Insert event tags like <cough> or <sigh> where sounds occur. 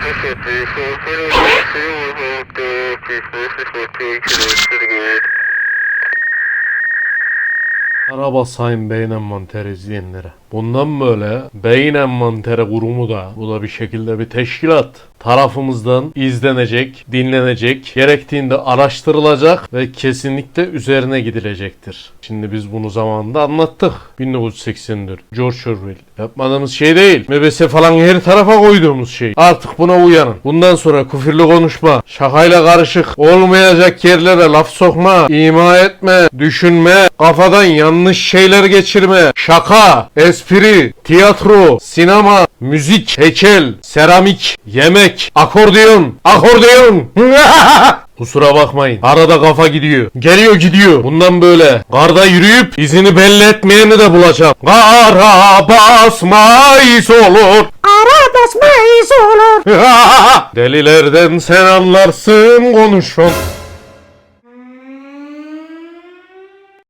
Thank you. Merhaba sayın beyin envanteri izleyenlere. Bundan böyle beyin envanteri kurumu da bu da bir şekilde bir teşkilat tarafımızdan izlenecek, dinlenecek, gerektiğinde araştırılacak ve kesinlikle üzerine gidilecektir. Şimdi biz bunu zamanında anlattık. 1984 George Orwell. Yapmadığımız şey değil. MBS falan her tarafa koyduğumuz şey. Artık buna uyanın. Bundan sonra küfürlü konuşma, şakayla karışık, olmayacak yerlere laf sokma, ima etme, düşünme, kafadan yanlış şeyler geçirme, şaka, espri, tiyatro, sinema, müzik, heykel, seramik, yemek, akordeon, akordeon. <laughs> Kusura bakmayın. Arada kafa gidiyor. Geliyor gidiyor. Bundan böyle karda yürüyüp izini belli etmeyeni de bulacağım. Kara basmayız olur. Ara basmayız olur. <laughs> Delilerden sen anlarsın konuşun.